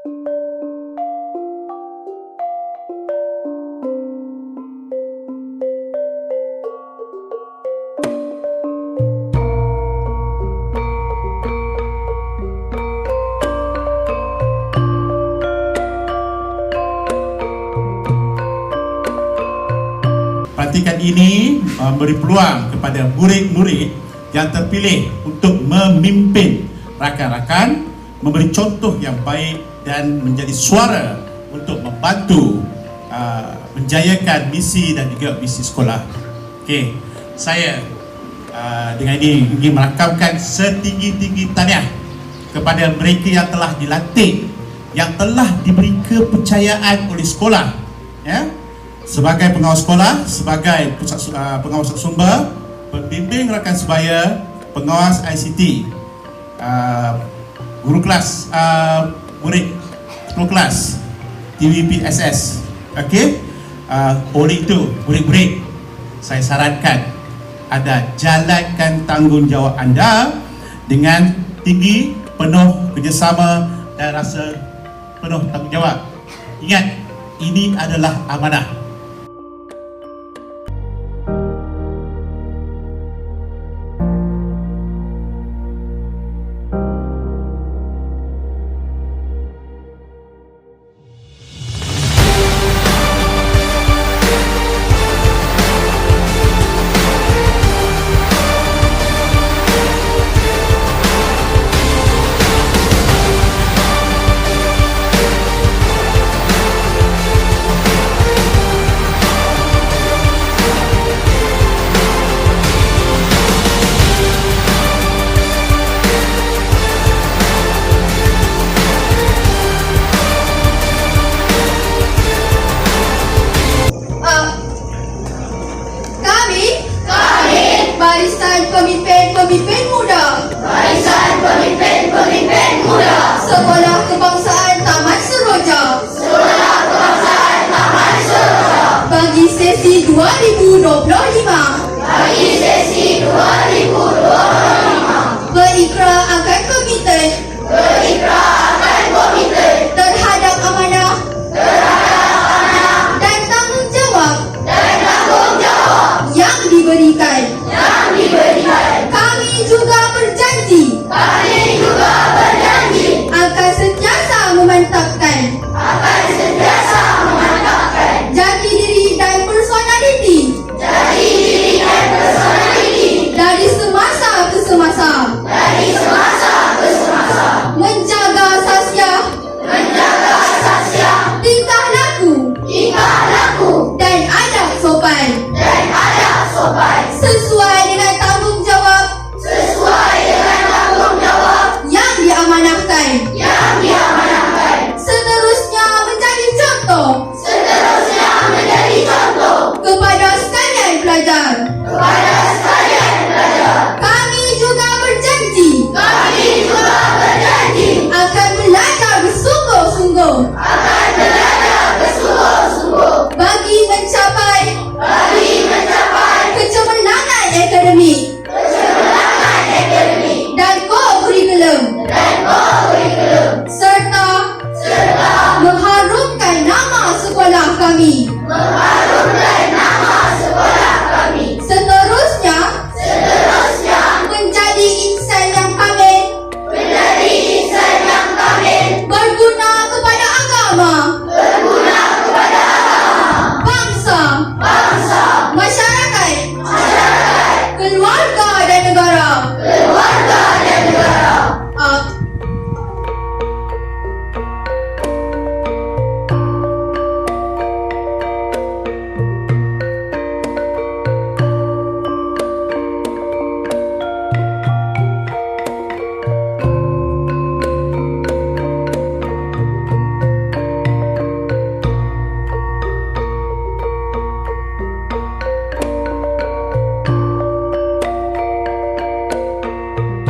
Pelantikan ini uh, memberi peluang kepada murid-murid yang terpilih untuk memimpin rakan-rakan, memberi contoh yang baik dan menjadi suara untuk membantu uh, menjayakan misi dan juga misi sekolah. Okey, saya uh, dengan ini ingin merakamkan setinggi-tinggi tahniah kepada mereka yang telah dilantik, yang telah diberi kepercayaan oleh sekolah, ya sebagai pengawas sekolah, sebagai pusat uh, pengawas sumber, pembimbing rakan sebaya, pengawas ICT, uh, guru kelas, uh, murid guru kelas, TVPSS. Okey. Uh, oleh itu, murid-murid, saya sarankan ada jalankan tanggungjawab anda dengan tinggi, penuh kerjasama dan rasa penuh tanggungjawab. Ingat, ini adalah amanah 2025 bagi sesi 2025 perikra akan time. 文化。